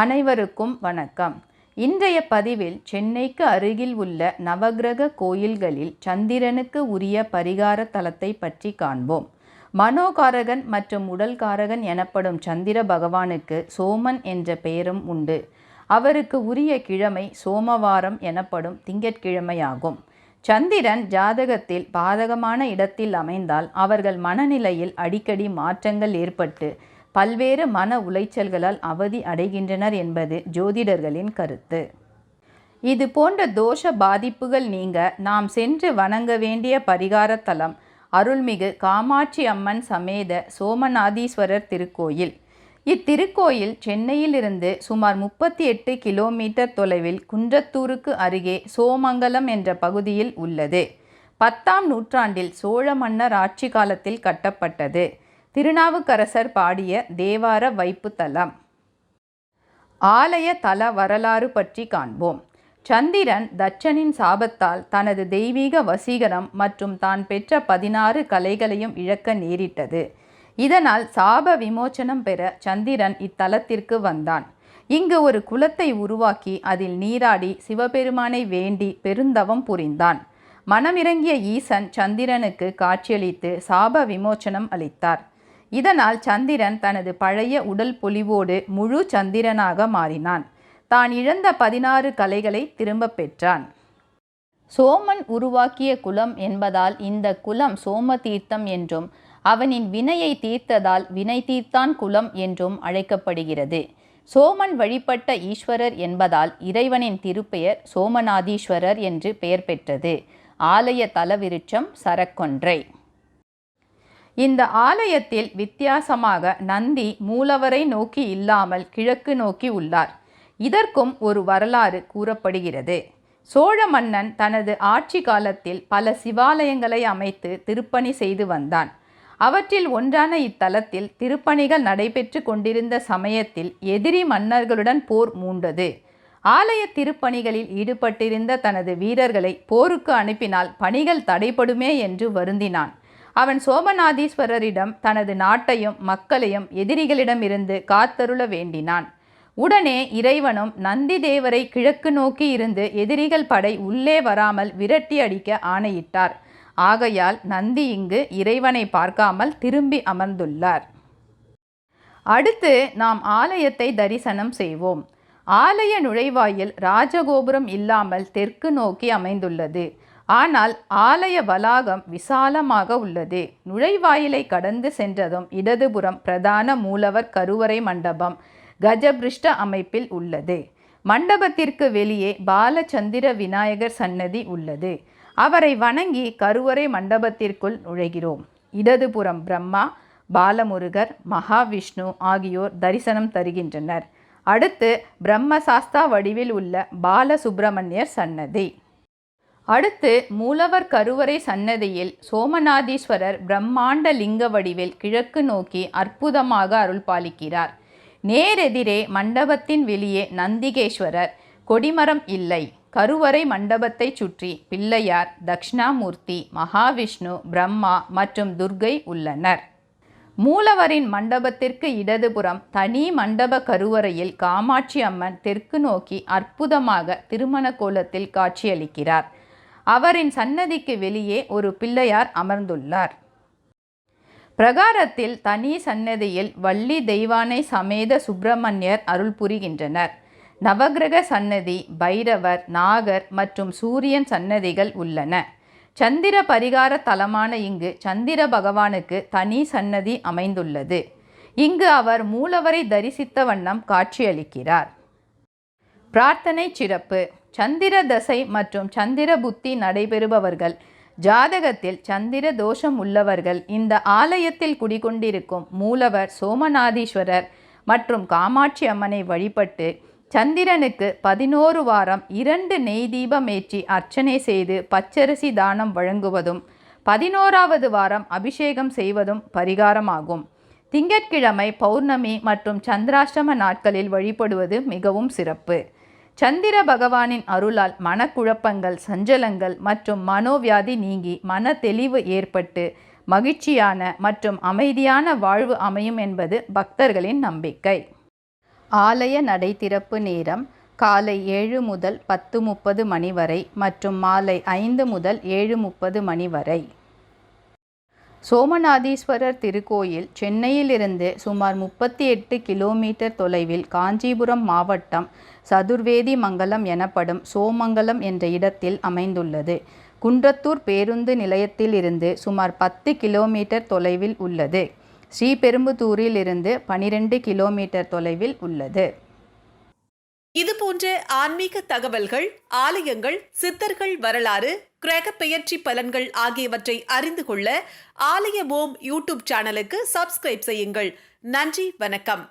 அனைவருக்கும் வணக்கம். இன்றைய பதிவில் சென்னைக்கு அருகில் உள்ள நவக்கிரக கோயில்களில் சந்திரனுக்கு உரிய பரிகார தலத்தை பற்றி காண்போம். மனோகாரகன் மற்றும் உடல்காரகன் எனப்படும் சந்திர பகவானுக்கு சோமன் என்ற பெயரும் உண்டு. அவருக்கு உரிய கிழமை சோமவாரம் எனப்படும் திங்கட்கிழமையாகும். சந்திரன் ஜாதகத்தில் பாதகமான இடத்தில் அமைந்தால் அவர்கள் மனநிலையில் அடிக்கடி மாற்றங்கள் ஏற்பட்டு பல்வேறு மன உளைச்சல்களால் அவதி அடைகின்றனர் என்பது ஜோதிடர்களின் கருத்து. இது போன்ற தோஷ பாதிப்புகள் நீங்க நாம் சென்று வணங்க வேண்டிய பரிகாரத்தலம் அருள்மிகு காமாட்சி அம்மன் சமேத சோமநாதீஸ்வரர் திருக்கோயில். இத்திருக்கோயில் சென்னையிலிருந்து சுமார் முப்பத்தி எட்டு கிலோமீட்டர் தொலைவில் குன்றத்தூருக்கு அருகே சோமங்கலம் என்ற பகுதியில் உள்ளது. பத்தாம் நூற்றாண்டில் சோழ மன்னர் ஆட்சி காலத்தில் கட்டப்பட்டது. திருநாவுக்கரசர் பாடிய தேவார வைப்பு தலம் ஆலய தல வரலாறு பற்றி காண்போம். சந்திரன் தட்சனின் சாபத்தால் தனது தெய்வீக வசீகரம் மற்றும் தான் பெற்ற பதினாறு கலைகளையும் இழக்க நேரிட்டது. இதனால் சாப விமோச்சனம் பெற சந்திரன் இத்தலத்திற்கு வந்தான். இங்கு ஒரு குலத்தை உருவாக்கி அதில் நீராடி சிவபெருமானை வேண்டி பெருந்தவம் புரிந்தான். மனமிறங்கிய ஈசன் சந்திரனுக்கு காட்சியளித்து சாப விமோச்சனம் அளித்தார். இதனால் சந்திரன் தனது பழைய உடல் பொலிவோடு முழு சந்திரனாக மாறினான். தான் இழந்த பதினாறு கலைகளை திரும்பப் பெற்றான். சோமன் உருவாக்கிய குலம் என்பதால் இந்த குலம் சோம தீர்த்தம் என்றும் அவனின் வினையை தீர்த்ததால் வினை தீர்த்தான் குலம் என்றும் அழைக்கப்படுகிறது. சோமன் வழிபட்ட ஈஸ்வரர் என்பதால் இறைவனின் திருப்பெயர் சோமநாதீஸ்வரர் என்று பெயர் பெற்றது. ஆலய தலவிருட்சம் சரக்கொன்றை. இந்த ஆலயத்தில் வித்தியாசமாக நந்தி மூலவரை நோக்கி இல்லாமல் கிழக்கு நோக்கி உள்ளார். இதற்கும் ஒரு வரலாறு கூறப்படுகிறது. சோழ மன்னன் தனது ஆட்சி காலத்தில் பல சிவாலயங்களை அமைத்து திருப்பணி செய்து வந்தான். அவற்றில் ஒன்றான இத்தலத்தில் திருப்பணிகள் நடைபெற்று கொண்டிருந்த சமயத்தில் எதிரி மன்னர்களுடன் போர் மூண்டது. ஆலய திருப்பணிகளில் ஈடுபட்டிருந்த தனது வீரர்களை போருக்கு அனுப்பினால் பணிகள் தடைபடுமே என்று வருந்தினான். அவன் சோமநாதீஸ்வரரிடம் தனது நாட்டையும் மக்களையும் எதிரிகளிடமிருந்து காத்தருள வேண்டினான். உடனே இறைவனும் நந்தி தேவரை கிழக்கு நோக்கி இருந்து எதிரிகள் படை உள்ளே வராமல் விரட்டி அடிக்க ஆணையிட்டார். ஆகையால் நந்தி இங்கு இறைவனை பார்க்காமல் திரும்பி அமர்ந்துள்ளார். அடுத்து நாம் ஆலயத்தை தரிசனம் செய்வோம். ஆலய நுழைவாயில் ராஜகோபுரம் இல்லாமல் தெற்கு நோக்கி அமைந்துள்ளது. ஆனால் ஆலய வளாகம் விசாலமாக உள்ளது. நுழைவாயிலை கடந்து சென்றதும் இடதுபுறம் பிரதான மூலவர் கருவறை மண்டபம் கஜபிருஷ்ட அமைப்பில் உள்ளது. மண்டபத்திற்கு வெளியே பாலச்சந்திர விநாயகர் சன்னதி உள்ளது. அவரை வணங்கி கருவறை மண்டபத்திற்குள் நுழைகிறோம். இடதுபுறம் பிரம்மா பாலமுருகர் மகாவிஷ்ணு ஆகியோர் தரிசனம் தருகின்றனர். அடுத்து பிரம்மசாஸ்தா வடிவில் உள்ள பாலசுப்பிரமணியர் சன்னதி. அடுத்து மூலவர் கருவறை சன்னதியில் சோமநாதீஸ்வரர் பிரம்மாண்ட லிங்க வடிவில் கிழக்கு நோக்கி அற்புதமாக அருள் பாலிக்கிறார். நேரெதிரே மண்டபத்தின் வெளியே நந்திகேஸ்வரர். கொடிமரம் இல்லை. கருவறை மண்டபத்தை சுற்றி பிள்ளையார் தக்ஷணாமூர்த்தி மகாவிஷ்ணு பிரம்மா மற்றும் துர்கை உள்ளனர். மூலவரின் மண்டபத்திற்கு இடதுபுறம் தனி மண்டப கருவறையில் காமாட்சி அம்மன் தெற்கு நோக்கி அற்புதமாக திருமண கோலத்தில் காட்சியளிக்கிறார். அவரின் சன்னதிக்கு வெளியே ஒரு பிள்ளையார் அமர்ந்துள்ளார். பிரகாரத்தில் தனி சன்னதியில் வள்ளி தெய்வானை சமேத சுப்பிரமணியர் அருள் புரிகின்றனர். நவகிரக சன்னதி பைரவர் நாகர் மற்றும் சூரியன் சன்னதிகள் உள்ளன. சந்திர பரிகார தலமான இங்கு சந்திர பகவானுக்கு தனி சன்னதி அமைந்துள்ளது. இங்கு அவர் மூலவரை தரிசித்த வண்ணம் காட்சியளிக்கிறார். பிரார்த்தனை சிறப்பு. சந்திர தசை மற்றும் சந்திர புத்தி நடைபெறுபவர்கள். ஜாதகத்தில் சந்திர தோஷம் உள்ளவர்கள் இந்த ஆலயத்தில் குடிகொண்டிருக்கும் மூலவர் சோமநாதீஸ்வரர் மற்றும் காமாட்சி அம்மனை வழிபட்டு சந்திரனுக்கு பதினோரு வாரம் இரண்டு நெய் தீபம் ஏற்றி அர்ச்சனை செய்து பச்சரிசி தானம் வழங்குவதும் பதினோராவது வாரம் அபிஷேகம் செய்வதும் பரிகாரமாகும். திங்கட்கிழமை பௌர்ணமி மற்றும் சந்திராஷ்டம நாட்களில் வழிபடுவது மிகவும் சிறப்பு. சந்திர பகவானின் அருளால் மனக்குழப்பங்கள் சஞ்சலங்கள் மற்றும் மனோவியாதி நீங்கி மன தெளிவு ஏற்பட்டு மகிழ்ச்சியான மற்றும் அமைதியான வாழ்வு அமையும் என்பது பக்தர்களின் நம்பிக்கை. ஆலய நடை திறப்பு நேரம் காலை ஏழு முதல் பத்து முப்பது மணி வரை மற்றும் மாலை ஐந்து முதல் ஏழு முப்பது மணி வரை. சோமநாதீஸ்வரர் திருக்கோயில் சென்னையிலிருந்து சுமார் முப்பத்தி எட்டு கிலோமீட்டர் தொலைவில் காஞ்சிபுரம் மாவட்டம் சதுர்வேதி மங்கலம் எனப்படும் சோமங்கலம் என்ற இடத்தில் அமைந்துள்ளது. குன்றத்தூர் பேருந்து நிலையத்திலிருந்து சுமார் பத்து கிலோமீட்டர் தொலைவில் உள்ளது. ஸ்ரீபெரும்புதூரிலிருந்து பனிரெண்டு கிலோமீட்டர் தொலைவில் உள்ளது. இது போன்ற ஆன்மீக தகவல்கள் ஆலயங்கள் சித்தர்கள் வரலாறு கிரக பெயர்ச்சி பலன்கள் ஆகியவற்றை அறிந்து கொள்ள ஆலய ஓம் யூடியூப் சேனலுக்கு சப்ஸ்கிரைப் செய்யுங்கள். நன்றி வணக்கம்.